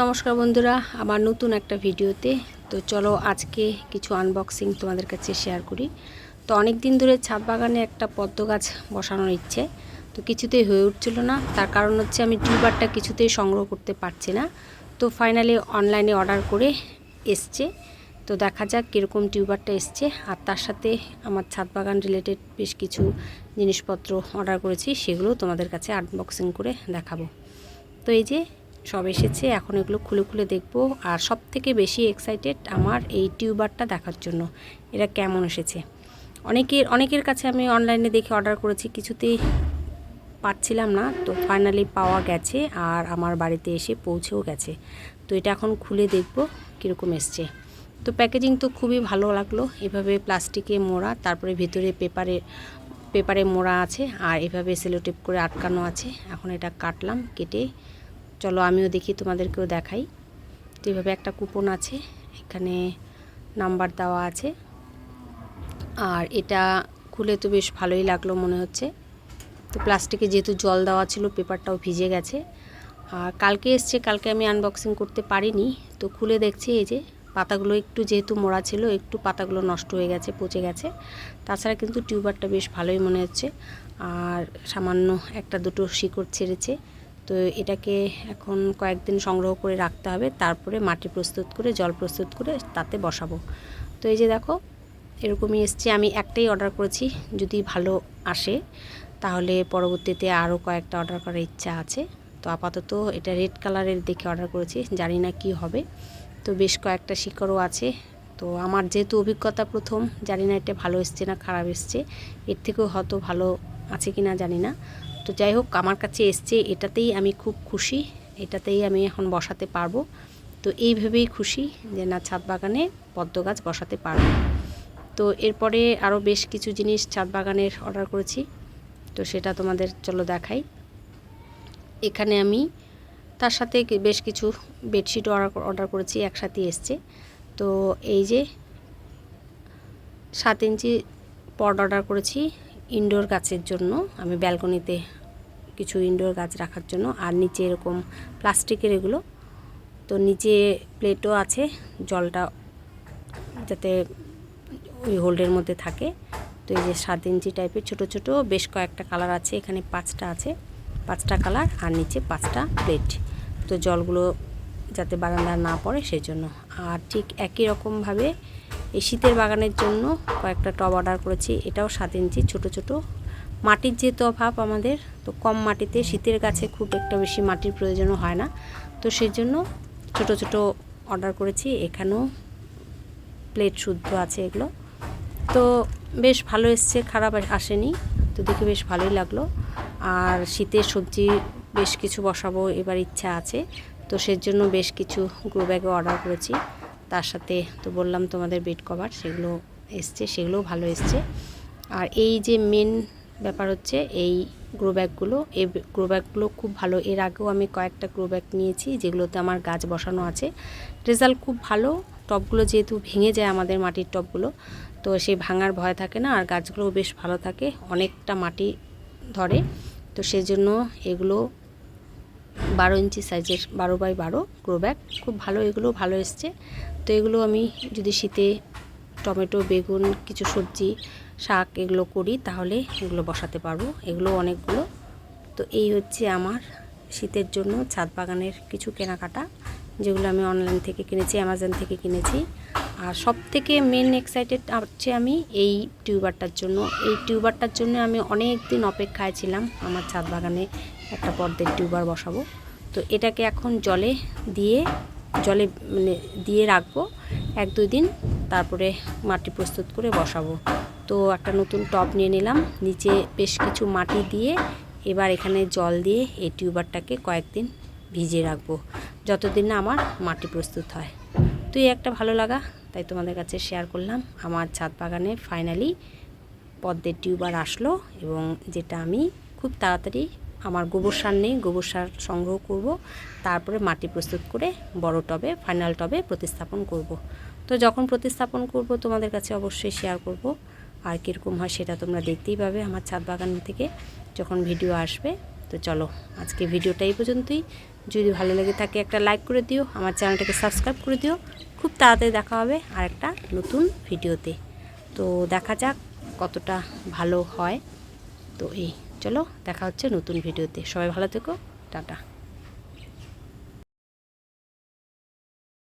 নমস্কার বন্ধুরা আমার নতুন একটা ভিডিওতে। তো চলো আজকে কিছু আনবক্সিং তোমাদের কাছে শেয়ার করি। তো অনেক দিন ধরে ছাদ বাগানে একটা পদ্ম গাছ বসানোর ইচ্ছে, তো কিছুতেই হয়ে উঠছিল না। তার কারণ হচ্ছে আমি টিউবারটা কিছুতেই সংগ্রহ করতে পারছি না। তো ফাইনালি অনলাইনে অর্ডার করে এসছে। তো দেখা যাক কীরকম টিউবারটা এসছে। আর তার সাথে আমার ছাদ বাগান রিলেটেড বেশ কিছু জিনিসপত্র অর্ডার করেছি সেগুলো তোমাদের কাছে আনবক্সিং করে দেখাবো। তো এই যে সব এসেছে, এখন এগুলো খুলে খুলে দেখব। আর সব থেকে বেশি এক্সাইটেড আমার এই টিউবারটা দেখার জন্য। এটা কেমন এসেছে? অনেকের অনেকের কাছে আমি অনলাইনে দেখে অর্ডার করেছি, কিছুতেই পাচ্ছিলাম না। তো ফাইনালি পাওয়া গেছে আর আমার বাড়িতে এসে পৌঁছেও গেছে। তো এটা এখন খুলে দেখব কীরকম এসছে। তো প্যাকেজিং তো খুবই ভালো লাগল। এভাবে প্লাস্টিকে মোড়া, তারপরে ভেতরে পেপারে পেপারে মোড়া আছে আর এভাবে সেলোটেপ করে আটকানো আছে। এখন এটা কাটলাম, কেটে চলো আমিও দেখি, তোমাদেরকেও দেখাই। তো এইভাবে একটা কুপন আছে, এখানে নাম্বার দেওয়া আছে। আর এটা খুলে তো বেশ ভালোই লাগল মনে হচ্ছে। তো প্লাস্টিকে যেহেতু জল দেওয়া ছিল, পেপারটাও ভিজে গেছে। আর কালকে এসছে, কালকে আমি আনবক্সিং করতে পারিনি। তো খুলে দেখছি, এই যে পাতাগুলো একটু যেহেতু মোড়া ছিল, একটু পাতাগুলো নষ্ট হয়ে গেছে, পচে গেছে। তাছাড়া কিন্তু টিউবারটা বেশ ভালোই মনে হচ্ছে। আর সামান্য একটা দুটো শিকড় ছেড়েছে। তো এটাকে এখন কয়েকদিন সংগ্রহ করে রাখতে হবে। তারপরে মাটি প্রস্তুত করে, জল প্রস্তুত করে তাতে বসাবো। তো এই যে দেখো, এরকমই এসছে। আমি একটাই অর্ডার করেছি। যদি ভালো আসে, তাহলে পরবর্তীতে আরও কয়েকটা অর্ডার করার ইচ্ছা আছে। তো আপাতত এটা রেড কালারের দেখে অর্ডার করেছি। জানি না কি হবে। তো বেশ কয়েকটা শিকড়ও আছে। তো আমার যেহেতু অভিজ্ঞতা প্রথম, জানি না এটা ভালো এসছে না খারাপ এসছে। এর থেকেও হয়তো ভালো আছে কি না জানি না। তো যাই হোক, আমার কাছে এসছে, এটাতেই আমি খুব খুশি, এটাতেই আমি এখন বসাতে পারব। তো এইভাবেই খুশি যে না, ছাদ বাগানে পদ্ম গাছ বসাতে পারব। তো এরপরে আরও বেশ কিছু জিনিস ছাদ বাগানের অর্ডার করেছি, তো সেটা তোমাদের চলো দেখাই। এখানে আমি তার সাথে বেশ কিছু বেডশিট অর্ডার অর্ডার করেছি, একসাথে এসছে। তো এই যে সাত ইঞ্চি পড অর্ডার করেছি ইনডোর গাছের জন্য, আমি ব্যালকনিতে কিছু ইনডোর গাছ রাখার জন্য, আর নিচে এরকম প্লাস্টিকের এগুলো। তো নিচে প্লেটও আছে, জলটা যাতে ওই হোল্ডের মধ্যে থাকে। তো এই যে সাত ইঞ্চি টাইপের ছোট ছোট, বেশ কয়েকটা কালার আছে, এখানে পাঁচটা আছে, পাঁচটা কালার আর নিচে পাঁচটা প্লেট তো জলগুলো যাতে বারান্দা না পড়ে সেই জন্য আর ঠিক একই রকমভাবে এই শীতের বাগানের জন্য কয়েকটা টব অর্ডার করেছি। এটাও সাত ইঞ্চি, ছোট ছোট। মাটির যেহেতু অভাব আমাদের, তো কম মাটিতে শীতের গাছে খুব একটা বেশি মাটির প্রয়োজনও হয় না। তো সেই জন্য ছোট ছোট অর্ডার করেছি। এখানেও প্লেট শুদ্ধ আছে এগুলো। তো বেশ ভালো এসছে, খারাপ আসেনি। তো দেখে বেশ ভালোই লাগল। আর শীতের সবজি বেশ কিছু বসাবো এবার ইচ্ছা আছে। তো সেজন্য বেশ কিছু গ্রো ব্যাগও অর্ডার করেছি। তার সাথে তো বললাম তোমাদের বেড কভার সেগুলো এসছে, সেগুলোও ভালো এসছে। আর এই যে মেন ব্যাপার হচ্ছে, এই গ্রো ব্যাগগুলো এই গ্রো ব্যাগগুলো খুব ভালো। এর আগেও আমি কয়েকটা গ্রো ব্যাগ নিয়েছি, যেগুলোতে আমার গাছ বসানো আছে। রেজাল্ট খুব ভালো টবগুলো যেহেতু ভেঙে যায় আমাদের মাটির টবগুলো তো সেই ভাঙার ভয় থাকে না, আর গাছগুলোও বেশ ভালো থাকে, অনেকটা মাটি ধরে। তো সেজন্য এগুলো বারো ইঞ্চি সাইজের বারো বাই বারো গ্রো ব্যাগ খুব ভালো, এগুলো ভালো এসছে। তো এগুলো আমি যদি শীতে টমেটো, বেগুন, কিছু সবজি, শাক এগুলো করি, তাহলে এগুলো বসাতে পারব। এগুলো অনেকগুলো। তো এই হচ্ছে আমার শীতের জন্য ছাদ বাগানের কিছু কেনাকাটা, যেগুলো আমি অনলাইন থেকে কিনেছি অ্যামাজন থেকে কিনেছি। আর সব থেকে মেন এক্সাইটেড হচ্ছে আমি এই টিউবারটার জন্য। এই টিউবারটার জন্য আমি অনেক দিন অপেক্ষায় ছিলাম আমার ছাদ বাগানে একটা পর্দের টিউবার বসাবো। তো এটাকে এখন জলে দিয়ে জলে মানে দিয়ে রাখব। এক, দুই দিন তারপরে মাটি প্রস্তুত করে বসাবো। তো একটা নতুন টব নিয়ে নিলাম। নিচে বেশ কিছু মাটি দিয়ে এবার এখানে জল দিয়ে এই টিউবারটাকে কয়েকদিন ভিজিয়ে রাখব। যতদিন না আমার মাটি প্রস্তুত হয়। তো এই একটা ভালো লাগা। তাই তোমাদের কাছে শেয়ার করলাম। আমার ছাদ বাগানে ফাইনালি পদ্মের টিউবার আসলো এবং যেটা আমি খুব তাড়াতাড়ি আমার গোবর সার নেই, গোবর সার সংগ্রহ করব। তারপরে মাটি প্রস্তুত করে বড় টবে ফাইনাল টবে প্রতিস্থাপন করব। তো যখন প্রতিস্থাপন করব, তোমাদের কাছে অবশ্যই শেয়ার করব। আর কীরকম হয় সেটা তোমরা দেখতেই পাবে আমার ছাদ বাগান থেকে যখন ভিডিও আসবে। তো চলো, আজকে ভিডিওটা এই পর্যন্তই। যদি ভালো লেগে থাকে একটা লাইক করে দিও, আমার চ্যানেলটাকে সাবস্ক্রাইব করে দিও। খুব তাড়াতাড়ি দেখা হবে আর একটা নতুন ভিডিওতে তো দেখা যাক কতটা ভালো হয়। তো এই। চলো দেখা হচ্ছে নতুন ভিডিওতে। সবাই ভালো থেকো টাটা।